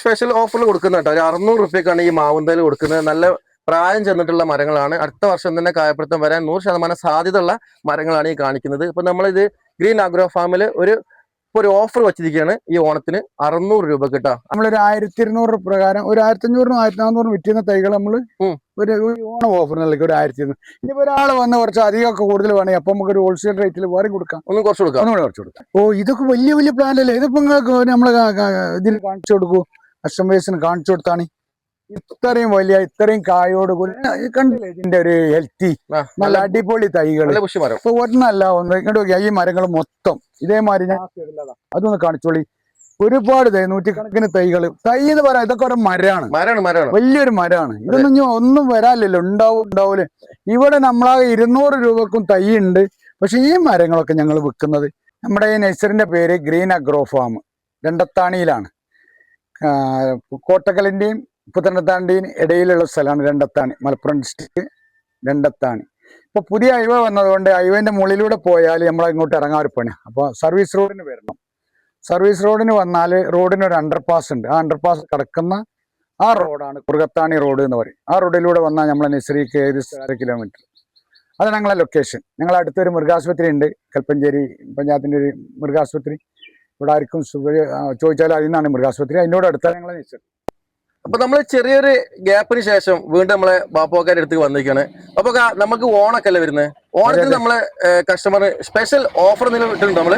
Special ഓഫറിൽ കൊടുക്കുന്ന കേട്ടോ ഒരു അറുന്നൂറ് റുപ്യക്കാണ് ഈ മാവുന്തൽ കൊടുക്കുന്നത് നല്ല പ്രായം ചെന്നിട്ടുള്ള മരങ്ങളാണ്. അടുത്ത വർഷം തന്നെ കായപ്പെടുത്തം വരാൻ നൂറ് ശതമാനം സാധ്യതയുള്ള മരങ്ങളാണ് ഈ കാണിക്കുന്നത്. ഇപ്പൊ നമ്മളിത് ഗ്രീൻ ആഗ്രോ ഫാമിൽ ഒരു ഒരു ഓഫർ വെച്ചിരിക്കുകയാണ് ഈ ഓണത്തിന് അറുന്നൂറ് രൂപ കേട്ടോ. നമ്മളൊരു ആയിരത്തി ഇരുന്നൂറ് പ്രകാരം ഒരു ആയിരത്തി അഞ്ഞൂറിനും ആയിരത്തി നാനൂറിനും വിറ്റുന്ന തൈകൾ നമ്മൾ ഒരു ഓണം ഓഫർ നൽകി ഒരു ആയിരത്തി ഇരുന്നൂറ് ഇനി ഒരാൾ വന്ന് കുറച്ച് അധികമൊക്കെ കൂടുതൽ വേണമെങ്കിൽ അപ്പൊ നമുക്ക് ഒരു ഹോൾസെയിൽ റേറ്റിൽ വേറെ കൊടുക്കാം. ഒന്ന് കുറച്ച് കൊടുക്കാം. ഒന്നുകൂടെ കുറച്ച് കൊടുക്കാം. ഓ ഇതൊക്കെ വലിയ വലിയ പ്ലാന്റ് അല്ലേ? ഇതിപ്പോ നമ്മൾ നമ്മൾ ഇതിൽ കാണിച്ചു കൊടുക്കൂ. കസ്റ്റമേഴ്സിന് കാണിച്ചു കൊടുത്താണ്. ഇത്രയും വലിയ ഇത്രയും കായോട് കൂടി കണ്ടില്ലേ ഇതിന്റെ ഒരു ഹെൽത്തി നല്ല അടിപൊളി തൈകൾ ഇപ്പൊ ഒരെണ്ണല്ല ഒന്ന് ഇങ്ങോട്ട് ഈ മരങ്ങൾ മൊത്തം ഇതേമാതിരി ഞാൻ അതൊന്ന് കാണിച്ചോളി. ഒരുപാട് തൈ നൂറ്റിക്കണക്കിന് തൈകൾ തൈ എന്ന് പറയാം ഇതൊക്കെ ഒരു മരമാണ്. മരമാണ് മരമാണ്. വലിയൊരു മരമാണ്. ഇതൊന്നും ഇനി ഒന്നും വരാനില്ലല്ലോ ഉണ്ടാവും ഉണ്ടാവൂലേ. ഇവിടെ നമ്മളാ ഇരുന്നൂറ് രൂപക്കും തൈ ഉണ്ട്. പക്ഷെ ഈ മരങ്ങളൊക്കെ ഞങ്ങൾ വിൽക്കുന്നത് നമ്മുടെ ഈ നഴ്സറിന്റെ പേര് ഗ്രീൻ അഗ്രോ ഫാം. രണ്ടത്താണിയിലാണ്. ആ, പുത്തനത്താണ്ടിയും ഇടയിലുള്ള സ്ഥലമാണ് രണ്ടത്താണി മലപ്പുറം ഡിസ്ട്രിക്ട് രണ്ടത്താണി. ഇപ്പൊ പുതിയ ഹൈവ വന്നതുകൊണ്ട് ഹൈവേന്റെ മുകളിലൂടെ പോയാൽ നമ്മൾ ഇങ്ങോട്ട് ഇറങ്ങാൻ ഒരു പണി അപ്പോൾ സർവീസ് റോഡിന് വരണം. സർവീസ് റോഡിന് വന്നാൽ റോഡിന് ഒരു അണ്ടർപാസ് ഉണ്ട്. ആ അണ്ടർപാസ് കിടക്കുന്ന ആ റോഡാണ് കുറുകത്താണി റോഡ് എന്ന് പറയും. ആ റോഡിലൂടെ വന്നാൽ നമ്മൾ നിശ്രീക്ക് ഏകദേശം അര കിലോമീറ്റർ അത് ഞങ്ങളെ ലൊക്കേഷൻ ഞങ്ങളെ അടുത്തൊരു മൃഗാശുപത്രി ഉണ്ട്. കൽപ്പഞ്ചേരി പഞ്ചായത്തിന്റെ ഒരു മൃഗാശുപത്രി. ഇവിടെ ആർക്കും സുഖ- ചോദിച്ചാൽ അതിൽ നിന്നാണ് മൃഗാശുപത്രി. അതിനോട് അടുത്താണ് ഞങ്ങളെ നിശ്ചയം അപ്പൊ നമ്മൾ ചെറിയൊരു ഗ്യാപ്പിന് ശേഷം വീണ്ടും നമ്മളെ ബാപ്പോക്കാരുടെ അടുത്ത് വന്നിരിക്കുകയാണ്. അപ്പൊ നമുക്ക് ഓണൊക്കെ അല്ലേ വരുന്നത് ഓണത്തിന് നമ്മളെ കസ്റ്റമർ സ്പെഷ്യൽ ഓഫർ നിലവിട്ടുണ്ട് നമ്മൾ?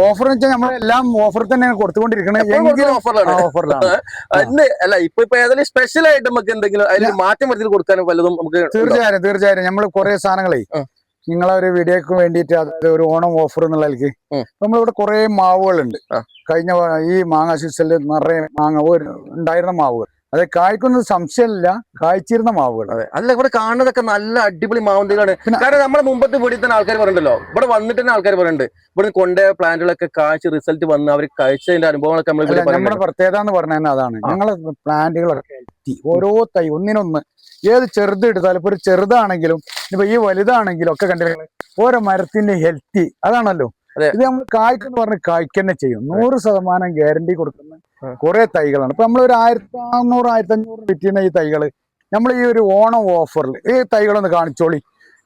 ഓഫർ വെച്ചാൽ നമ്മളെല്ലാം ഓഫർ തന്നെയാണ് കൊടുത്തുകൊണ്ടിരിക്കുന്നത്. ഓഫറിലാണ് അല്ല ഇപ്പൊ ഇപ്പൊ ഏതായാലും സ്പെഷ്യൽ ആയിട്ട് നമുക്ക് എന്തെങ്കിലും അതിൽ മാറ്റം വരുത്തി കൊടുക്കാനും വല്ലതും നമുക്ക്? തീർച്ചയായും തീർച്ചയായും. നമ്മൾ കുറെ സാധനങ്ങളെ. നിങ്ങളെ ഒരു വീഡിയോക്ക് വേണ്ടിയിട്ട് അത് ഒരു ഓണം ഓഫർ എന്നുള്ള നിലയ്ക്ക്. നമ്മളിവിടെ കുറെ മാവുകളുണ്ട്. കഴിഞ്ഞ ഈ മാങ്ങ സീസണിൽ നിറയെ മാങ്ങ ഉണ്ടായിരുന്ന മാവുകൾ അത് കായ്ക്കുന്നത് സംശയമില്ല. കായ്ച്ചിരുന്ന മാവുകൾ. അതെ. അല്ല ഇവിടെ കാണുന്നതൊക്കെ നല്ല അടിപൊളി മാവന്തികളാണ് കാരണം നമ്മുടെ മുമ്പത്തെ വീട്ടിൽ തന്നെ ആൾക്കാർ പറഞ്ഞല്ലോ ഇവിടെ വന്നിട്ട് തന്നെ ആൾക്കാർ പറയുന്നുണ്ട് ഇവിടെ കൊണ്ടുപോയ പ്ലാന്റുകളൊക്കെ കാഴ്ച റിസൾട്ട് വന്ന് അവർ കഴിച്ചതിന്റെ അനുഭവങ്ങളൊക്കെ നമ്മൾ നമ്മുടെ പ്രത്യേകത എന്ന് പറഞ്ഞാൽ അതാണ്. ഞങ്ങളെ പ്ലാന്റുകളൊക്കെ ഓരോ തൈ ഒന്നിനൊന്ന്. ഏത് ചെറുത് എടുത്താലും ഇപ്പൊ ഒരു ചെറുതാണെങ്കിലും ഇപ്പൊ ഈ വലുതാണെങ്കിലും ഒക്കെ കണ്ടില്ലേ? ഓരോ മരത്തിന്റെ ഹെൽത്തി അതാണല്ലോ. ഇത് നമ്മൾ കായ്ക്കെന്ന് പറഞ്ഞ് കായ്ക്കന്നെ ചെയ്യും. നൂറ് ശതമാനം ഗ്യാരണ്ടി കൊടുക്കുന്ന. കുറെ തൈകളാണ്. ഇപ്പൊ നമ്മൾ ഒരു ആയിരത്തി അറുന്നൂറ് ആയിരത്തി അഞ്ഞൂറ് വിറ്റുന്ന ഈ തൈകൾ നമ്മൾ ഈ ഒരു ഓണം ഓഫറിൽ ഈ തൈകളൊന്ന് കാണിച്ചോളി.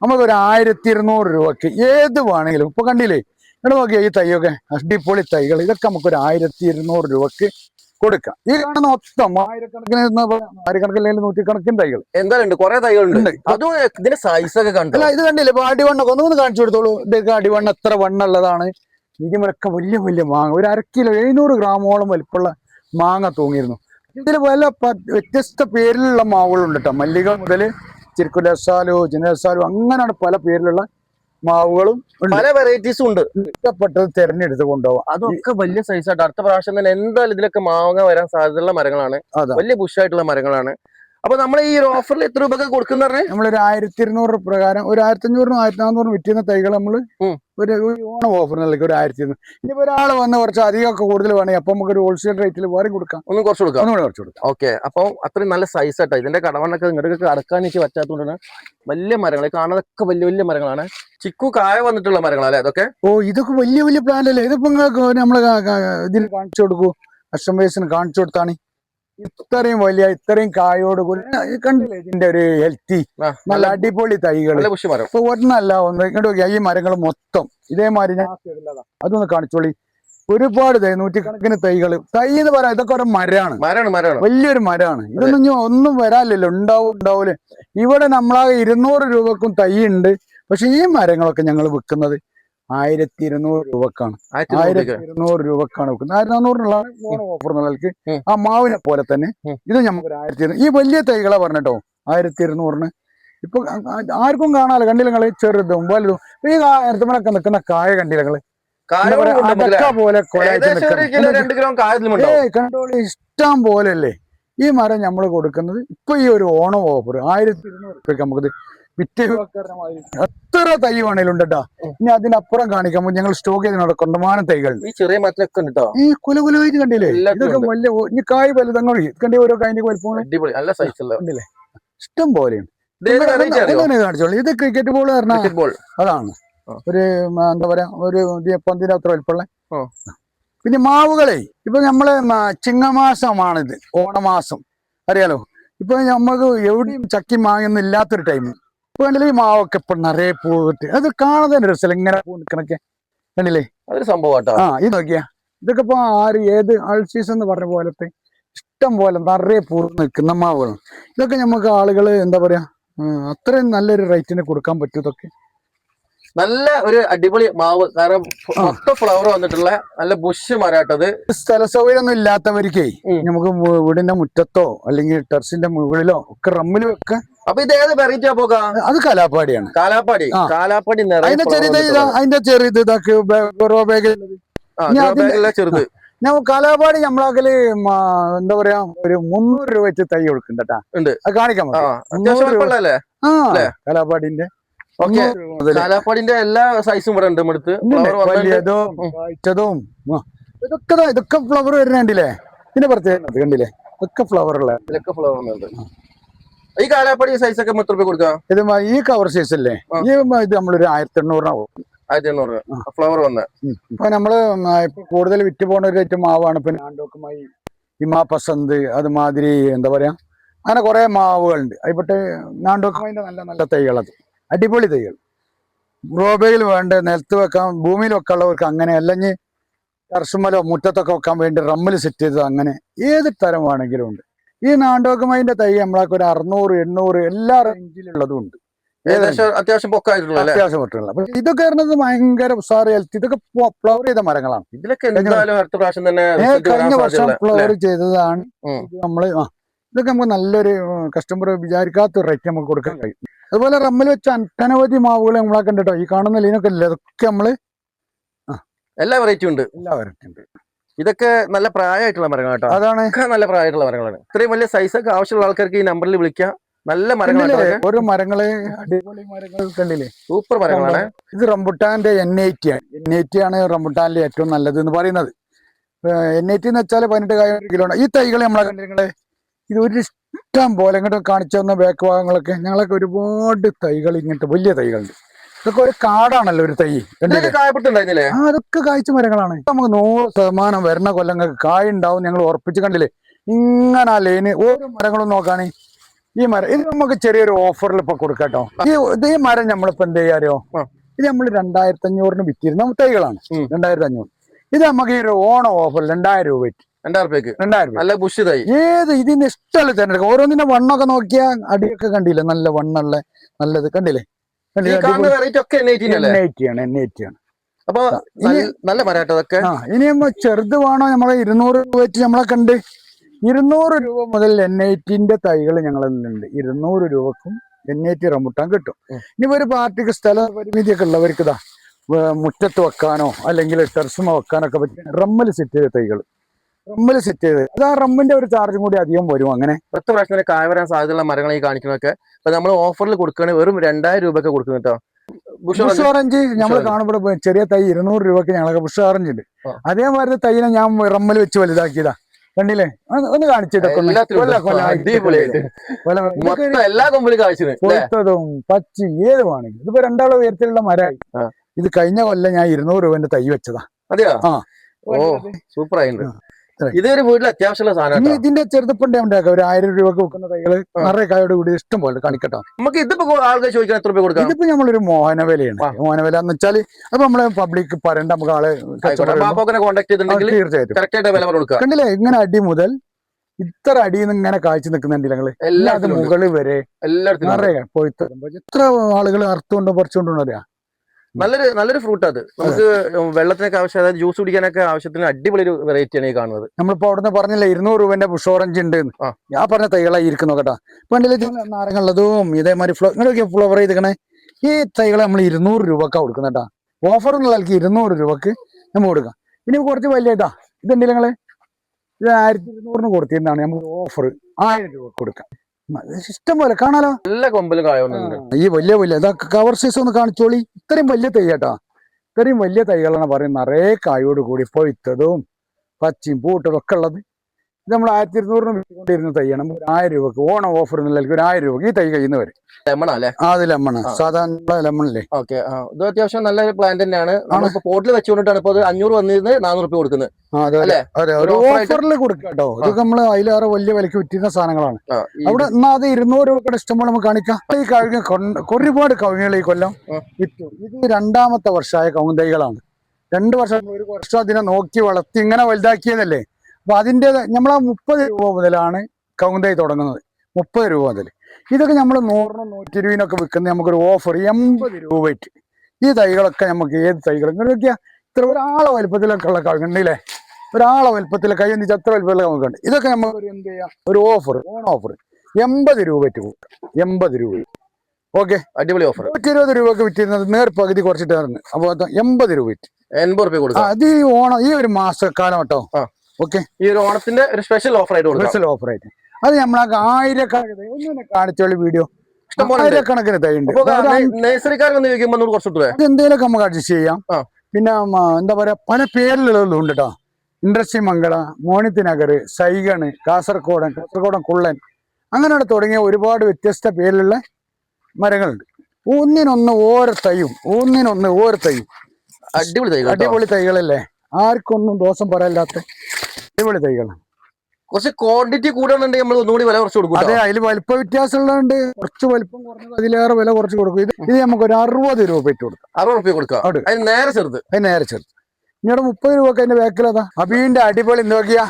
നമുക്ക് ഒരു ആയിരത്തി ഇരുന്നൂറ് രൂപക്ക് ഏത് വേണമെങ്കിലും ഇപ്പൊ കണ്ടില്ലേ? ഇവിടെ നോക്കിയാ ഈ തൈയൊക്കെ അടിപൊളി തൈകൾ ഇതൊക്കെ നമുക്ക് ഒരു ആയിരത്തി ഇരുന്നൂറ് രൂപക്ക് കൊടുക്കാം. ഈ കാണുന്ന മൊത്തം ആയിരക്കണക്കിന് ആയിരക്കണക്കിന് അല്ലെങ്കിൽ നൂറ്റിക്കണക്കിന് തൈകൾ എന്തായാലും കുറെ തൈകളുണ്ട്. അതും ഇതിന്റെ സൈസ് ഒക്കെ കണ്ടു? അല്ല ഇത് കണ്ടില്ലേ? ഇപ്പൊ അടിവണ്ണൊക്കെ ഒന്നും കാണിച്ചു കൊടുത്തോളൂ. ഇതൊക്കെ അടിവണ്ണ എത്ര വണ്ണുള്ളതാണ്. ഇതിമൊക്കെ വലിയ വലിയ മാങ്ങ. ഒരു അര കിലോ എഴുന്നൂറ് ഗ്രാമോളം വലിപ്പമുള്ള മാങ്ങ തൂങ്ങിയിരുന്നു. ഇതിൽ പല വ്യത്യസ്ത പേരിലുള്ള മാവുകളുണ്ട് കേട്ടോ മല്ലിക മുതൽ ചിരിക്കുലസാലു ജിനസാലു അങ്ങനെയാണ് പല പേരിലുള്ള മാവുകളും പല വെറൈറ്റീസും ഉണ്ട്. ഇഷ്ടപ്പെട്ടത് തെരഞ്ഞെടുത്ത് കൊണ്ടുപോകാം അതൊക്കെ വലിയ സൈസ് ആയിട്ട് അടുത്ത പ്രാവശ്യം തന്നെ എന്തായാലും ഇതിലൊക്കെ മാങ്ങ വരാൻ സാധ്യതയുള്ള മരങ്ങളാണ്. വലിയ വലിയ ബുഷായിട്ടുള്ള മരങ്ങളാണ്. അപ്പൊ നമ്മൾ ഈ ഒരു ഓഫറിൽ എത്ര രൂപ കൊടുക്കുന്ന പറഞ്ഞേ? നമ്മളൊരു ആയിരത്തി ഇരുന്നൂറ് പ്രകാരം ഒരു ആയിരത്തി അഞ്ഞൂറിനും ആയിരത്തി നാനൂറിനും വിറ്റുന്ന തൈകൾ നമ്മൾ ഒരു ഒരു ഓണം ഓഫർ നൽകി ഒരു ആയിരത്തി ഇരുന്നൂറ് ഇനിയിപ്പോ ഒരാൾ വന്ന് കുറച്ച് അധികം ഒക്കെ കൂടുതൽ വേണമെങ്കിൽ അപ്പൊ നമുക്ക് ഒരു ഹോൾസെയിൽ റേറ്റിൽ വേറെ കൊടുക്കാം. ഒന്ന് കുറച്ച് കൊടുക്കാം. ഒന്നുകൂടെ കുറച്ച് കൊടുക്കാം. ഓക്കെ. അപ്പൊ അത്രയും നല്ല സൈസ് ആട്ടോ. ഇതിന്റെ കടവണ്ണൊക്കെ ഇങ്ങോട്ടൊക്കെ അടക്കാൻ എനിക്ക് പറ്റാത്തതുകൊണ്ടാണ് വലിയ മരങ്ങൾ കാണാതൊക്കെ വലിയ വലിയ മരങ്ങളാണ്. ചിക്കു കായ വന്നിട്ടുള്ള മരങ്ങളല്ലേ അതൊക്കെ ഓ ഇതൊക്കെ വലിയ വലിയ പ്ലാന്റ് അല്ലേ? ഇതിപ്പോ നമ്മൾ നമ്മൾ ഇതിൽ കാണിച്ചു കൊടുക്കൂ. കസ്റ്റമേഴ്സിന് കാണിച്ചു കൊടുത്താണ്. ഇത്രയും വലിയ ഇത്രയും കായോട് കൂടി കണ്ടില്ലേ ഇതിന്റെ ഒരു ഹെൽത്തി നല്ല അടിപൊളി തൈകൾ ഇപ്പൊ ഒരെണ്ണല്ല ഒന്ന് ഇങ്ങോട്ട് നോക്കിയാ ഈ മരങ്ങൾ മൊത്തം. ഇതേമാതിരി ഞാൻ അതൊന്ന് കാണിച്ചോളി. ഒരുപാട് തൈ നൂറ്റിക്കണക്കിന് തൈകൾ തൈ എന്ന് പറയാം ഇതൊക്കെ ഒരു മരമാണ് വലിയൊരു മരമാണ് ഇതൊന്നും ഒന്നും വരാനില്ലല്ലോ. ഉണ്ടാവും ഉണ്ടാവൂലേ. ഇവിടെ നമ്മളാകെ ഇരുന്നൂറ് രൂപക്കും തൈ ഉണ്ട്. പക്ഷെ ഈ മരങ്ങളൊക്കെ ഞങ്ങൾ വിൽക്കുന്നത് ആയിരത്തി ഇരുന്നൂറ് രൂപക്കാണ് ആയിരത്തി. ഇരുന്നൂറ് രൂപക്കാണ് വെക്കുന്നത് ആയിരത്തി നാനൂറിനുള്ള ഓഫർ നിലയ്ക്ക് ആ മാവിനെ പോലെ തന്നെ ഇത് നമുക്ക് ഒരു ആയിരത്തി ഈ വലിയ തൈകളെ പറഞ്ഞിട്ടോ ആയിരത്തി ഇരുന്നൂറിന് ഇപ്പൊ ആർക്കും കാണാല്ലോ. കണ്ടില്ല നിങ്ങൾ? ചെറുതും വലുതും. ഈ നേരത്തുമ്പോഴൊക്കെ നിൽക്കുന്ന കായ കണ്ടില്ല നിങ്ങൾ? കായ കൊണ്ട് നമുക്ക് അടക്ക പോലെ കണ്ടോളി ഇഷ്ടം പോലല്ലേ ഈ മരം നമ്മൾ കൊടുക്കുന്നത് ഇപ്പൊ ഈ ഒരു ഓണം ഓഫർ ആയിരത്തി ഇരുന്നൂറ് നമുക്കിത് വിറ്റ് എത്ര തൈ വേണേലും ഉണ്ട് കേട്ടോ ഇനി അതിനപ്പുറം കാണിക്കുമ്പോൾ ഞങ്ങൾ സ്റ്റോക്ക് ചെയ്തിട്ടുണ്ട്? കൊണ്ടമാനം തൈകൾ. ഈ ചെറിയ മരത്തിലൊക്കെ ഉണ്ട്? കേട്ടോ ഈ കുല കുലവായിട്ട് കണ്ടില്ലേ ഇതൊക്കെ വലിയ ഇനി കായ് വലുതങ്ങൾ കണ്ടി ഓരോ കായിന്റെ വലിപ്പം അടിപൊളി. നല്ല സൈസ് ഉള്ള. കണ്ടില്ലേ? ഇഷ്ടം പോലെയാണ് കാണിച്ചോളൂ. ഇത് ക്രിക്കറ്റ് ബോൾ പറഞ്ഞാൽ അതാണ്. ഒരു എന്താ പറയാ ഒരു പന്തിന്റെ അത്ര വലിപ്പമുള്ള. പിന്നെ മാവുകളെ ഇപ്പൊ നമ്മൾ ചിങ്ങമാസമാണിത്. ഓണമാസം. അറിയാലോ? ഇപ്പൊ നമുക്ക് എവിടെയും ചക്കി മാങ്ങൊന്നും ഇല്ലാത്തൊരു ടൈം ഇപ്പൊ കണ്ടില്ലേ ഈ മാവൊക്കെ ഇപ്പൊ നിറയെ പോയിട്ട് അത് കാണാൻ സ്ഥലം ഇങ്ങനെ പൂ നിൽക്കണൊക്കെ. കണ്ടില്ലേ? അതൊരു സംഭവം ആ ഇത് നോക്കിയാ. ഇതൊക്കെ ഇപ്പൊ ആര് ഏത് ആൾ സീസൺ എന്ന് പറഞ്ഞ പോലത്തെ ഇഷ്ടം പോലെ നിറയെ പൂ നിൽക്കുന്ന മാവുകൾ ഇതൊക്കെ നമുക്ക് ആളുകൾ എന്താ പറയാ അത്രയും നല്ലൊരു റേറ്റിന് കൊടുക്കാൻ പറ്റും ഇതൊക്കെ. നല്ല ഒരു അടിപൊളി മാവ്. കാരണം മൊത്തം ഫ്ലവർ വന്നിട്ടുള്ള നല്ല ബുഷ് മരാട്ടത് സ്ഥല സൗകര്യം ഒന്നും ഇല്ലാത്തവർക്കേ. നമുക്ക് വീടിന്റെ മുറ്റത്തോ അല്ലെങ്കിൽ ടെറസിന്റെ മുകളിലോ ഒക്കെ റമ്മിലും വെക്കാൻ അപ്പൊ ഇത് ഏത് വെറൈറ്റിയാ പോകാ? അത് കലാപ്പാടിയാണ് കാലാപ്പാടി. കാലാപ്പാടി അതിന്റെ ചെറിയത് അതിന്റെ ചെറിയത് ഇതാക്കി ബേ- ബാഗിൽ ആ, ഇനി grow അതിന്റെ- bag ലെ ചെറുത് ഞാൻ കലാപാടി നമ്മളാക്കൽ എന്താ പറയാ ഒരു മുന്നൂറ് രൂപ വെച്ച് തൈ കൊടുക്കണ്ടട്ടാ ഉണ്ട്. കാണിക്കാൻ ആ? കലാപാടിന്റെ കാലാപ്പാടിന്റെ എല്ലാ സൈസും ഇവിടെ ഉണ്ട് എടുത്ത് ഉണ്ട്, വലിയതും. ഇതൊക്കെ ഇതൊക്കെ ഫ്ലവർ വരുന്നുണ്ടല്ലേ ഇതിന്റെ പ്രത്യേകത കണ്ടില്ലേ? ഇതൊക്കെ ഫ്ലവർ ഉള്ള ഇതൊക്കെ ഫ്ലവർ വന്നിട്ടുണ്ട്. ഈ കാലാപ്പടി സൈസ് ഒക്കെ എത്ര രൂപ കൊടുക്കാം? ഇത് ഈ കവർ സൈസ് അല്ലേ? ഈ ഇത് നമ്മളൊരു ആയിരത്തി എണ്ണൂറിനാവും ആയിരത്തി എണ്ണൂറ് ഫ്ലവർ വന്ന്. ഇപ്പൊ നമ്മൾ കൂടുതൽ വിറ്റ് പോണ ഒരു ഐറ്റം മാവാണ്. ഇപ്പൊ നാണ്ടോക്കുമായി ഹിമാ പസന്ത് അതുമാതിരി എന്താ പറയാ? അങ്ങനെ കുറെ മാവുകളുണ്ട്. അതിപ്പെട്ട് നാണ്ടോക്കുമായിന്റെ നല്ല നല്ല തൈകളത് അടിപൊളി തൈകൾ. റോബയിൽ വേണ്ട നിലത്ത് വെക്കാൻ ഭൂമിയിൽ വെക്കാനുള്ളവർക്ക് അങ്ങനെ അല്ലെങ്കിൽ ടർസുമലോ മുറ്റത്തൊക്കെ വെക്കാൻ വേണ്ടി റമ്മിൽ സെറ്റ് ചെയ്തത് അങ്ങനെ ഏത് തരം വേണമെങ്കിലും ഉണ്ട്. ഈ നാണ്ടോക്കുമായിന്റെ തൈ നമ്മളൊക്കെ ഒരു അറുന്നൂറ് എണ്ണൂറ് എല്ലാ റേഞ്ചിലുള്ളതും ഉണ്ട് ഏകദേശം അത്യാവശ്യം പൊക്കായിട്ടുള്ള അത്യാവശ്യം പറ്റുള്ള പക്ഷെ ഇതൊക്കെ വരുന്നത് ഭയങ്കര ഉസാറ് ഹെൽത്ത് ഇതൊക്കെ ഫ്ലവർ ചെയ്ത മരങ്ങളാണ്. ഇതിലൊക്കെ എന്തായാലും അടുത്ത പ്രാവശ്യം തന്നെ കഴിഞ്ഞ വർഷം ഫ്ലവർ ചെയ്തതാണ്. നമ്മൾ ഇതൊക്കെ നമുക്ക് നല്ലൊരു കസ്റ്റമർ വിചാരിക്കാത്ത റേറ്റ് നമുക്ക് കൊടുക്കാൻ കഴിയും. അതുപോലെ റമ്മിൽ വെച്ച അനവധി മാവുകൾ നമ്മളൊക്കെ ഉണ്ട് കേട്ടോ ഈ കാണുന്ന ലീനൊക്കെ ഇല്ല ഇതൊക്കെ നമ്മൾ എല്ലാ വെറൈറ്റി ഉണ്ട്. എല്ലാ വരട്ടുണ്ട് ഇതൊക്കെ നല്ല പ്രായമായിട്ടുള്ള മരങ്ങൾ കേട്ടോ. അതാണ്. നല്ല പ്രായമായിട്ടുള്ള മരങ്ങളാണ്. ഇത്രയും വലിയ സൈസ് ഒക്കെ ആവശ്യമുള്ള ആൾക്കാർക്ക് ഈ നമ്പറിൽ വിളിക്കാം. നല്ല മരങ്ങളാണ് ഒരു മരങ്ങൾ അടിപൊളി മരങ്ങൾ കണ്ടില്ലേ? സൂപ്പർ മരങ്ങളാണ്. ഇത് റംബുട്ടാന്റെ എൻ ഐറ്റി ആണ്. എൻ ഐറ്റി ആണ് റംബുട്ടാനിലെ ഏറ്റവും നല്ലത് എന്ന് പറയുന്നത്. എൻ ഐറ്റി എന്ന് വെച്ചാൽ പതിനെട്ട് കായ കിലോ ഈ തൈകൾ നമ്മളെ കണ്ടിരിക്കണേ ഇത് ഒരു ഇഷ്ടം പോലെ ഇങ്ങോട്ട് കാണിച്ചു തന്ന ബാക്ക് ഭാഗങ്ങളൊക്കെ ഞങ്ങളൊക്കെ ഒരുപാട് തൈകൾ ഇങ്ങോട്ട് വലിയ തൈകളുണ്ട്. ഇതൊക്കെ ഒരു കാടാണല്ലോ ഒരു തൈ. കായപ്പെട്ടുണ്ടായിരുന്നില്ലേ ആ അതൊക്കെ കായ്ച്ച മരങ്ങളാണ്. നമുക്ക് നൂറ് ശതമാനം വരുന്ന കൊല്ലങ്ങൾക്ക് കായ ഉണ്ടാവും ഞങ്ങൾ ഉറപ്പിച്ച് കണ്ടില്ലേ? ഇങ്ങനെ ആ ലൈന് ഓരോ മരങ്ങളും നോക്കാണ്. ഈ മരം ഇത് നമുക്ക് ചെറിയൊരു ഓഫറിൽ ഇപ്പൊ കൊടുക്കട്ടോ ഈ ഇത് ഈ മരം നമ്മളിപ്പോ എന്ത് ചെയ്യാറിയോ? ഇത് നമ്മൾ രണ്ടായിരത്തി അഞ്ഞൂറിന് വിറ്റിരുന്ന തൈകളാണ്. രണ്ടായിരത്തി അഞ്ഞൂറ് ഇത് നമുക്ക് ഈ ഒരു ഓണം ഓഫർ രണ്ടായിരം രൂപ രണ്ടായിരം രൂപയ്ക്ക്? രണ്ടായിരം നല്ല ബുഷ് തൈ. ഏത് ഇതിന് ഇഷ്ടമല്ല തിരഞ്ഞെടുക്കുക ഓരോന്നിന്റെ വണ്ണൊക്കെ നോക്കിയാൽ അടിയൊക്കെ കണ്ടില്ലേ? നല്ല വണ്ണുള്ള നല്ലത് കണ്ടില്ലേ? ഈ കാണുന്ന വെറൈറ്റി ഒക്കെ N eighteen N eighty N eighty അപ്പൊ നല്ല- നല്ല മരാട്ടോ അതൊക്കെ. ആ ഇനി നമ്മ ചെറുത് വേണോ? നമ്മളെ ഇരുന്നൂറ് രൂപ വെച്ച് നമ്മളെ കണ്ട്. ഇരുന്നൂറ് രൂപ മുതൽ എൻ ഐറ്റിന്റെ തൈകൾ ഞങ്ങളുണ്ട് ഇരുന്നൂറ് രൂപക്കും എൻ ഐ ടി റംബുട്ടാൻ കിട്ടും. ഇനി ഒരു പാർട്ടിക്ക് സ്ഥല പരിമിതിയൊക്കെ ഉള്ളവർക്ക് ഇതാ മുറ്റത്ത് വെക്കാനോ അല്ലെങ്കിൽ ടെറസുമ വെക്കാനൊക്കെ പറ്റും റമ്മൽ സെറ്റ് ചെയ്ത തൈകൾ റമ്മൽ സെറ്റ് ചെയ്ത്. അത് ആ റമ്മിന്റെ ഒരു ചാർജും കൂടി അധികം വരും അങ്ങനെ. പത്ത് പ്രാവശ്യം തന്നെ കായ വരാൻ സാധ്യതയുള്ള മരങ്ങൾ ഈ കാണിക്കുന്നതൊക്കെ. അപ്പൊ നമ്മൾ ഓഫറിൽ കൊടുക്കുകയാണെങ്കിൽ വെറും രണ്ടായിരം രൂപയ്ക്ക് കൊടുക്കുന്നു കേട്ടോ ബുഷ് ഓറഞ്ച് നമ്മൾ കാണുമ്പോൾ ചെറിയ തൈ ഇരുന്നൂറ് രൂപക്ക് ഞങ്ങളൊക്കെ ബുഷ് ഓറഞ്ച് ഉണ്ട്. അതേമാതിരി തൈനെ ഞാൻ റമ്മൽ വെച്ച് വലുതാക്കിയതാ. കണ്ടില്ലേ? ഒന്ന് കൊഴുത്തതും പച്ചയും ഏത് വേണമെങ്കിലും. ഇതിപ്പോ രണ്ടാളെ ഉയരത്തിലുള്ള മരമായി ഇത് കഴിഞ്ഞ കൊല്ലം ഞാൻ ഇരുന്നൂറ് രൂപന്റെ തൈ വെച്ചതാ. അതെയോ? ആ. ഓ സൂപ്പർ ആയിട്ടുണ്ട് ആ. ഒരു ഇതൊരു വീട്ടിൽ അത്യാവശ്യമുള്ള സാധനം ഇതിന്റെ ചെറുതപ്പണ്ടേ ഉണ്ടാക്കാം ഒരു ആയിരം രൂപ വെക്കുന്ന തൈകൾ. നിറയെ കായോട് കൂടി ഇഷ്ടം പോലെ കാണിക്കട്ടോ. നമുക്ക് ഇതിപ്പോ ആൾക്കാർ ചോദിക്കാൻ എത്ര രൂപ കൊടുക്കാം? ഇതിപ്പോ നമ്മളൊരു മോഹനവിലയാണ്. മോഹന മോഹനവില എന്ന് വെച്ചാൽ അപ്പൊ നമ്മളെ പബ്ലിക് പറയണ്ട നമുക്ക് ആളെ കോൺടാക്ട് ചെയ്തിട്ടുണ്ടെങ്കിൽ തീർച്ചയായിട്ടും. കണ്ടില്ലേ ഇങ്ങനെ അടി മുതൽ ഇത്ര അടിയിൽ നിന്ന് ഇങ്ങനെ കാഴ്ച നിൽക്കുന്നുണ്ട് ഞങ്ങൾ എല്ലാ മുകളിൽ വരെ എല്ലായിടത്തും നിറയെ പോയി തരുമ്പോ എത്ര ആളുകൾ അർത്ഥമുണ്ടോ പറിച്ചുകൊണ്ടോ അറിയാം? നല്ലൊരു നല്ലൊരു ഫ്രൂട്ട് അത്. നമുക്ക് വെള്ളത്തിനൊക്കെ ആവശ്യം അതായത് ജ്യൂസ് കുടിക്കാനൊക്കെ ആവശ്യത്തിന് അടിപൊളി ഒരു വെറൈറ്റി ആണ് ഈ കാണുന്നത്. നമ്മളിപ്പോ അവിടുന്ന് പറഞ്ഞില്ല ഇരുന്നൂറ് രൂപന്റെ ബുഷ് ഓറഞ്ച് ഉണ്ട് ഞാൻ പറഞ്ഞ തൈകളായി ഇരിക്കുന്നു കേട്ടോ. ഇത് നാരങ്ങളുള്ളതും ഇതേമാതിരി ഫ്ലോ ഇങ്ങനെയൊക്കെ ഫ്ലവർ ചെയ്തിക്കണേ ഈ തൈകളെ നമ്മൾ ഇരുന്നൂറ് രൂപക്ക കൊടുക്കുന്ന കേട്ടോ. ഓഫർ എന്നുള്ളവർക്ക് ഇരുന്നൂറ് രൂപക്ക് നമ്മൾ കൊടുക്കാം. ഇനി കുറച്ച് വലിയ ഇതാ. ഇതുണ്ട് നിങ്ങൾ? ഇത് ആയിരത്തി ഇരുന്നൂറിന് കൊടുത്തിരുന്നാണ് നമ്മൾ ഓഫർ ആയിരം രൂപ കൊടുക്കാം. ഇഷ്ടം പോലെ കാണാലോ? നല്ല കൊമ്പിലും കായ ഈ വലിയ വലിയ ഇതാ കവർ സൈസ് ഒന്ന് കാണിച്ചോളി. ഇത്രയും വലിയ തൈ കേട്ടോ. ഇത്രയും വലിയ തൈകളാണ് പറയുന്നത്. നിറയെ കായോട് കൂടി പൊയ്ത്തതും പച്ചയും പൂട്ടതും ഒക്കെ ഉള്ളത്. ഇത് നമ്മൾ ആയിരത്തി ഇരുന്നൂറിന് വിറ്റുകൊണ്ടിരുന്ന തൈയാണ്. ഒരു ആയിരം രൂപക്ക് ഓണം ഓഫർ എന്നുള്ളതിൽ ഒരു ആയിരം രൂപക്ക് ഈ തൈ കഴിയുന്ന വരെ. ലെമൺ അല്ലേ? ആ അത് ലെമണ് സാധാരണ ലെമണല്ലേ ഓക്കെ. ഇത് അത്യാവശ്യം നല്ലൊരു പ്ലാൻ തന്നെയാണ്. നമ്മളിപ്പോ പോട്ടിൽ വെച്ചുകൊണ്ടിട്ടാണ് ഇപ്പൊ അഞ്ഞൂറ് വന്നിരുന്നത് നാനൂറ് രൂപ കൊടുക്കുന്നത് ഓഫറിൽ കൊടുക്കാം കേട്ടോ ഇതൊക്കെ നമ്മൾ അതിലേറെ വലിയ വിലക്ക് വിറ്റിരുന്ന സാധനങ്ങളാണ്. അവിടെ എന്നാ അത് ഇരുന്നൂറ് രൂപയുടെ ഇഷ്ടംപോലെ നമുക്ക് കാണിക്കാം. ഈ കഴുകി ഒരുപാട് കവിങ്ങൾ ഈ കൊല്ലം വിറ്റു. ഇത് രണ്ടാമത്തെ വർഷമായ കൗന്തൈകളാണ് രണ്ടു രണ്ട് വർഷം ഒരു വർഷം അതിനെ നോക്കി വളർത്തി ഇങ്ങനെ വലുതാക്കിയതല്ലേ? അപ്പൊ നമ്മൾ നമ്മളാ മുപ്പത് രൂപ മുതലാണ് തൈ തുടങ്ങുന്നത്. മുപ്പത് രൂപ മുതൽ. ഇതൊക്കെ നമ്മൾ നൂറിനും നൂറ്റി ഇരുപതിനൊക്കെ വിൽക്കുന്ന നമുക്കൊരു ഓഫർ എൺപത് രൂപയ്ക്ക്. ഈ തൈകളൊക്കെ നമുക്ക് ഏത് ഇങ്ങനെ നോക്കിയാൽ ഇത്ര ഒരാളെ വലുപ്പത്തിലൊക്കെ ഉള്ള കവുങ്ങുണ്ടല്ലേ ഒരാളെ വലുപ്പത്തിൽ കൈ എന്തിച്ച് അത്ര നമുക്ക് കവുങ്ങുണ്ട് ഇതൊക്കെ നമുക്ക് ഒരു എന്ത് ചെയ്യാം? ഒരു ഓഫർ ഓൺ ഓഫർ എൺപത് രൂപയ്ക്ക് പോകും എൺപത് രൂപ ഓക്കെ? അടിപൊളി ഓഫർ നൂറ്റി ഇരുപത് രൂപക്ക് വിറ്റിരുന്നത് നേർ പകുതി കുറച്ചിട്ട് ഇറങ്ങി അപ്പോൾ എൺപത് രൂപ എൺപത് രൂപ ആ കൊടുക്കാം അത് ഈ ഓണം ഈ ഒരു മാസക്കാലം കേട്ടോ. ആ. ഓക്കെ. ഈ ഒരു ഓണത്തിന്റെ ഒരു സ്പെഷ്യൽ ഓഫർ ആയിട്ട് സ്പെഷ്യൽ ഓഫർ ആയിട്ട്. അത് നമ്മളൊക്കെ ആയിരക്കണക്കിന് ഒന്നിനെ കാണിച്ചോളി വീഡിയോ. ആയിരക്കണക്കിന് തൈ ഉണ്ട് എന്തെങ്കിലുമൊക്കെ നമുക്ക് അഡ്ജസ്റ്റ് ചെയ്യാം. പിന്നെ എന്താ പറയാ പല പേരിലുള്ളതും ഉണ്ട് കേട്ടോ ഇൻഡസ്ട്രി മംഗള മോണിത്തിനഗർ സൈഗണ് കാസർഗോഡൻ കാസർഗോഡൻ കുള്ളൻ. അങ്ങനെ തുടങ്ങിയ ഒരുപാട് വ്യത്യസ്ത പേരിലുള്ള മരങ്ങളുണ്ട്. ഒന്നിനൊന്ന് ഓരോ തൈയും ഒന്നിനൊന്ന് ഓരോ തൈയും. അടിപൊളി തൈകൾ അടിപൊളി തൈകളല്ലേ? ആർക്കൊന്നും ദോഷം പറയില്ലാത്ത അടിപൊളി തൈകളാണ്. കുറച്ച് ക്വാണ്ടിറ്റി കൂടുതലുണ്ടെങ്കിൽ നമ്മൾ ഒന്നുകൂടി വില കുറച്ച് കൊടുക്കും അതെ അതിൽ വലിപ്പ വ്യത്യാസമുള്ളതുകൊണ്ട് കുറച്ച് വലിപ്പം കുറഞ്ഞത് അതിലേറെ വില കുറച്ച് കൊടുക്കും. ഇത് ഇത് നമുക്ക് ഒരു അറുപത് രൂപ ഇട്ട് കൊടുക്കാം. അറുപത് റുപ്യ കൊടുക്കാം. അതിന് നേരെ ചെറുത്. അത് നേരെ ചെറുത്. ഇങ്ങോട്ട് മുപ്പത് രൂപ അതിന്റെ ബാക്കിലതാ അബീന്റെ അടിപൊളി നോക്കിയാ.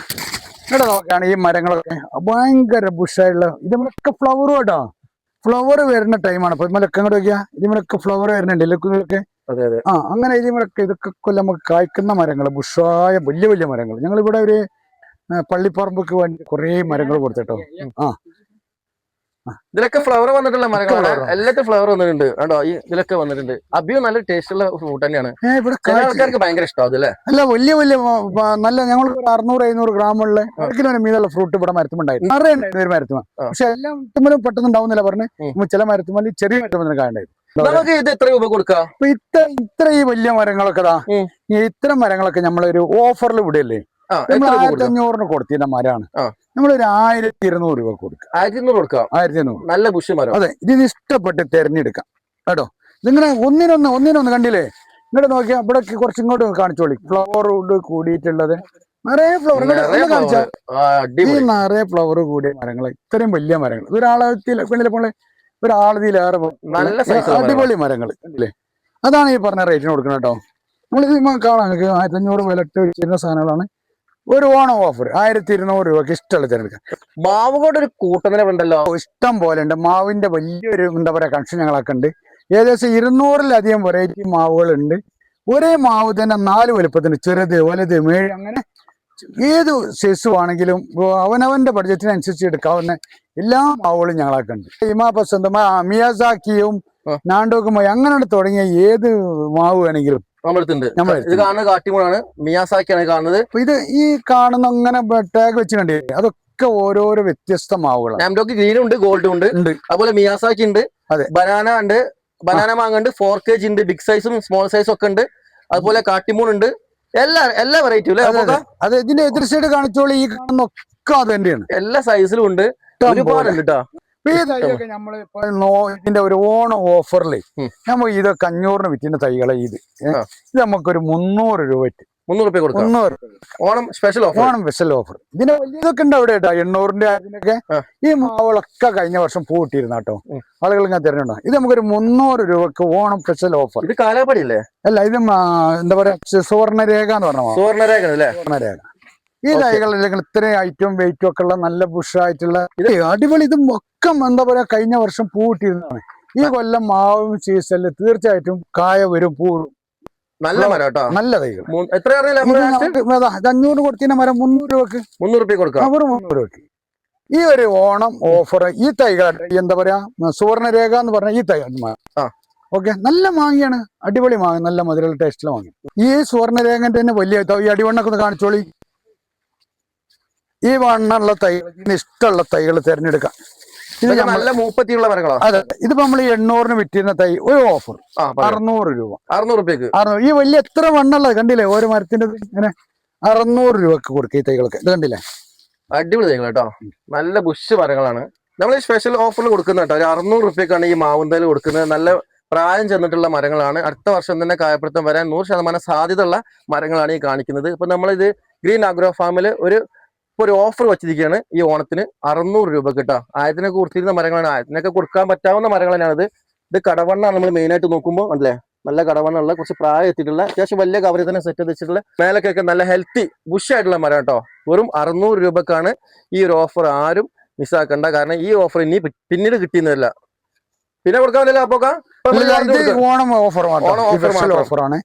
ഇവിടെ നോക്കുകയാണ് ഈ മരങ്ങളൊക്കെ. ഭയങ്കര ബുഷായിട്ടുള്ള നമ്മളൊക്കെ ഫ്ലവർ കേട്ടോ ഫ്ലവർ വരുന്ന ടൈമാണ് ഇപ്പൊ ഇതിമലൊക്കെ അങ്ങോട്ട് നോക്കിയാ. ഇതിമലൊക്കെ ഫ്ലവർ വരുന്നുണ്ട്. അതെ ആ അങ്ങനെ ഇതിമലൊക്കെ ഇതൊക്കെ കൊല്ലം നമുക്ക് കായ്ക്കുന്ന മരങ്ങൾ ബുഷായ വലിയ വലിയ മരങ്ങൾ ഞങ്ങൾ ഇവിടെ ഒരു പള്ളിപ്പറമ്പക്ക് വേണ്ടി കുറേ മരങ്ങൾ കൊടുത്തിട്ടോ. ആ. ഇതിലൊക്കെ ഫ്ലവർ വന്നിട്ടുള്ള മരങ്ങളാണ് flower. എല്ലാത്തും ഫ്ലവർ വന്നിട്ടുണ്ട്. കണ്ടോ? ഈ ഇതിലൊക്കെ വന്നിട്ടുണ്ട്. അബിയും നല്ല ടേസ്റ്റ് ഉള്ള ഫ്രൂട്ട് തന്നെയാണ്. ആൾക്കാർക്ക് ഭയങ്കര ഇഷ്ടമാവും അല്ലേ? അല്ല വലിയ വലിയ നല്ല ഞങ്ങൾ ഒരു അറുന്നൂറ് എഴുന്നൂറ് ഗ്രാമുള്ള കിലോ മീതുള്ള ഫ്രൂട്ട് ഇവിടെ മരത്തുമുണ്ടായിരുന്നു നിറയെ ഉണ്ടായിരുന്നു ഒരു മരത്തുമ പക്ഷെ എല്ലാം മരത്തുമ്മലും പെട്ടെന്ന് ഉണ്ടാവുന്നില്ല പറഞ്ഞു ചില മരത്തുമ്മൽ ചെറിയ മരത്തുമ്മലും കാണണ്ടായിരുന്നു നമുക്ക് ഇത് എത്ര രൂപ കൊടുക്കാം? ഇത്ര ഇത്ര ഈ വലിയ മരങ്ങളൊക്കെ ഇത്ര മരങ്ങളൊക്കെ നമ്മളൊരു ഓഫറിൽ വിടല്ലേ? നമ്മൾ ആയിരത്തി അഞ്ഞൂറിന് കൊടുത്തിരുന്ന മരമാണ്. നമ്മൾ ഒരു ആയിരത്തി ഇരുന്നൂറ് രൂപ കൊടുക്കുക ആയിരത്തി ഇരുന്നൂറ് കൊടുക്കാം? ആയിരത്തി ഇരുന്നൂറ് നല്ല ബുഷ് മരം. അതെ ഇത് ഇഷ്ടപ്പെട്ട് തിരഞ്ഞെടുക്കാം. കേട്ടോ? ഇതിങ്ങനെ ഒന്നിനൊന്ന് ഒന്നിനൊന്ന് കണ്ടില്ലേ? ഇങ്ങോട്ട് നോക്കിയാൽ ഇവിടെ കുറച്ച് ഇങ്ങോട്ട് കാണിച്ചോളി. ഫ്ലവറോട് കൂടിയിട്ടുള്ളത്. നിറയെ ഫ്ലവർ നിറയെ കാണിച്ചാ. flower. ആ, ഈ നിറയെ ഫ്ലവർ കൂടിയ മരങ്ങൾ ഇത്രയും വലിയ മരങ്ങൾ ഒരാളത്തിൽ പെണ്ണിലെ ഒരാളതിലേറെ നല്ല അടിപൊളി മരങ്ങൾ കണ്ടില്ലേ അതാണ് ഈ പറഞ്ഞ റേറ്റിന് കൊടുക്കുന്നത് കേട്ടോ. നമ്മൾ ഇത് കാണാം. ആയിരത്തി അഞ്ഞൂറ് വിലട്ട് വെച്ചിരുന്ന സാധനങ്ങളാണ്. ഒരു ഓണം ഓഫർ ആയിരത്തി ഇരുന്നൂറ് രൂപക്ക് ഇഷ്ടമുള്ള തിരഞ്ഞെടുക്കാം മാവ് കൊണ്ട് ഒരു കൂട്ടത്തിനെ ഉണ്ടല്ലോ ഇഷ്ടം പോലെ ഉണ്ട്. മാവിന്റെ വലിയൊരു എന്താ പറയാ കണക്ഷൻ ഞങ്ങളൊക്കെ ഉണ്ട്. ഏകദേശം ഇരുന്നൂറിലധികം വെറൈറ്റി മാവുകളുണ്ട്. ഒരേ മാവ് തന്നെ നാല് വലുപ്പത്തിന് ചെറുത് വലുത് മേഴ് അങ്ങനെ ഏത് സൈസ് ആണെങ്കിലും അവനവന്റെ ബഡ്ജറ്റിനനുസരിച്ച് എടുക്കാവുന്ന എല്ലാ മാവുകളും ഞങ്ങളൊക്കെ ഉണ്ട്. ഹിമാ പസന്ത് മിയാസാക്കിയും. നാണ്ടോക്കുമായി അങ്ങനെ തുടങ്ങിയ ഏത് മാവ് വേണമെങ്കിലും. നമ്മളെടുത്തുണ്ട് ഇത് കാണുന്നത് കാട്ടിമൂണാണ് മിയാസാക്കിയാണ് കാണുന്നത്. അപ്പൊ ഇത് ഈ കാണുന്ന അങ്ങനെ ടാഗ് വെച്ച് കണ്ടില്ലേ അതൊക്കെ ഓരോരോ വ്യത്യസ്ത മാവുകളാണ്. നാംഡോക്ക് ഗ്രീനും ഉണ്ട് ഗോൾഡ് ഉണ്ട്. അതുപോലെ മിയാസാക്കി ഉണ്ട്. അതെ. ബനാന ഉണ്ട്. ബനാന മാങ്ങ ഉണ്ട്. ഫോർ കെ ജി ഉണ്ട് ബിഗ് സൈസും സ്മോൾ സൈസും ഒക്കെ ഉണ്ട്. അതുപോലെ കാട്ടിമൂൺ ഉണ്ട്. എല്ലാ എല്ലാ വെറൈറ്റിയും അല്ലേ? അതെ, ഇതിന്റെ എതിർ സൈഡ് കാണിച്ചോളൂ. ഈ കാണുന്ന ഒക്കെ അത് തന്നെയാണ്. എല്ലാ സൈസിലും ഉണ്ട്. ഒരുപാടുണ്ട് കേട്ടോ ഈ തൈയൊക്കെ നമ്മൾ ഇതിന്റെ ഒരു ഓണം ഓഫറിൽ. നമ്മൾ ഇതൊക്കെ അഞ്ഞൂറിന് വിറ്റിന്റെ തൈകളെ ഇത്. ഇത് നമുക്കൊരു മുന്നൂറ് രൂപ മുന്നൂറ് രൂപ കൊടുക്കാം. മുന്നൂറ് Onam special offer Onam special offer ഇതിന്റെ വലിയതൊക്കെ ഉണ്ട് അവിടെ കേട്ടോ എണ്ണൂറിന്റെ അതിനൊക്കെ. ഈ മാവളൊക്കെ കഴിഞ്ഞ വർഷം പൂട്ടിയിരുന്ന കേട്ടോ. ആളുകൾ ഇങ്ങനെ തിരഞ്ഞെടുക്കാം ഇത് നമുക്കൊരു മുന്നൂറ് രൂപക്ക് ഓണം സ്പെഷ്യൽ ഓഫർ ഇത് കാലാപടി അല്ലേ അല്ല ഇത് എന്താ പറയാ സുവർണരേഖ എന്ന് പറഞ്ഞ സുവർണരേഖ സുവർണരേഖ. ഈ തൈകൾ അല്ലെങ്കിൽ ഇത്രയും ഐറ്റവും വെയിറ്റും ഒക്കെ ഉള്ള നല്ല ബുഷായിട്ടുള്ള അടിപൊളി. ഇത് മൊക്കം എന്താ പറയാ കഴിഞ്ഞ വർഷം പൂട്ടിയിരുന്നതാണ് ഈ കൊല്ലം മാവും സീസണിൽ തീർച്ചയായിട്ടും കായ വരും പൂ നല്ല മരം കേട്ടോ. നല്ല തൈകൾ എത്ര അഞ്ഞൂറ് കൊടുത്തിന്റെ മരം മുന്നൂറ് രൂപക്ക്. മുന്നൂറ് രൂപ കൊടുക്കാം. അവർ മുന്നൂറ് രൂപക്ക്. ഈ ഒരു ഓണം ഓഫർ ഈ തൈകൾ എന്താ പറയാ സുവർണരേഖ എന്ന് പറഞ്ഞ ഈ തൈ ആ. ഓക്കെ നല്ല മാങ്ങയാണ്. അടിപൊളി മാങ്ങ നല്ല മധുരമുള്ള ടേസ്റ്റിലെ മാങ്ങ ഈ സുവർണരേഖന്റെ തന്നെ വലിയ ഈ അടിവണ്ണൊക്കെ ഒന്ന് കാണിച്ചോളി. ഈ വണ്ണുള്ള തൈകൾ ഇതിന് ഇഷ്ടമുള്ള തൈകൾ തിരഞ്ഞെടുക്കാം. ഇത് നല്ല മൂപ്പത്തിയുള്ള മരങ്ങളാണ് അതെ ഇതിപ്പോ നമ്മൾ ഈ എണ്ണൂറിന് വിറ്റിരുന്ന തൈ ഒരു ഓഫർ. അറുന്നൂറ് രൂപ. അറുന്നൂറ് രൂപയ്ക്ക് അറുന്നൂറ്. ഈ വലിയ എത്ര വണ്ണുള്ളത് കണ്ടില്ലേ? ഓരോ മരത്തിന്റെ ഇങ്ങനെ അറുന്നൂറ് രൂപക്ക് കൊടുക്കുക ഈ തൈകൾക്ക് ഇത് കണ്ടില്ലേ? അടിപൊളി തൈകൾ കേട്ടോ. നല്ല ബുഷ് മരങ്ങളാണ് നമ്മൾ ഈ സ്പെഷ്യൽ ഓഫറിൽ കൊടുക്കുന്ന കേട്ടോ. ഒരു അറുന്നൂറ് റുപ്യക്കാണ് ഈ മാവുന്തൽ കൊടുക്കുന്നത്. നല്ല പ്രായം ചെന്നിട്ടുള്ള മരങ്ങളാണ്. അടുത്ത വർഷം തന്നെ കായപ്പെടുത്തം വരാൻ നൂറ് ശതമാനം സാധ്യതയുള്ള മരങ്ങളാണ് ഈ കാണിക്കുന്നത്. ഇപ്പൊ നമ്മളിത് ഗ്രീൻ ആഗ്രോ ഫാമിൽ ഒരു ഇപ്പൊ ഒരു ഓഫർ വെച്ചിരിക്കുകയാണ്. ഈ ഓണത്തിന് അറുന്നൂറ് രൂപ കിട്ടാം ആയത്തിനെ കുറിച്ചിരുന്ന മരങ്ങളാണ്. ആയത്തിനൊക്കെ കൊടുക്കാൻ പറ്റാവുന്ന മരങ്ങൾ തന്നെയാണ് ഇത് കടവണ്ണാണ് നമ്മൾ മെയിൻ ആയിട്ട് നോക്കുമ്പോൾ അല്ലേ? നല്ല കടവണ്ണുള്ള കുറച്ച് പ്രായം എത്തിയിട്ടുള്ള അത്യാവശ്യം വലിയ കവറിൽ തന്നെ സെറ്റ് വെച്ചിട്ടുള്ള മേലൊക്കെ നല്ല ഹെൽത്തി ബുഷ് ആയിട്ടുള്ള മരം കേട്ടോ വെറും അറുന്നൂറ് രൂപക്കാണ് ഈ ഒരു ഓഫർ ആരും മിസ്സാക്കണ്ട കാരണം ഈ ഓഫർ ഇനി പിന്നീട് കിട്ടിയെന്നില്ല. പിന്നെ കൊടുക്കാൻ പറ്റില്ല അപ്പൊ ഓണം ഓഫർ ഓണം ഓഫർ. ഓഫറാണ്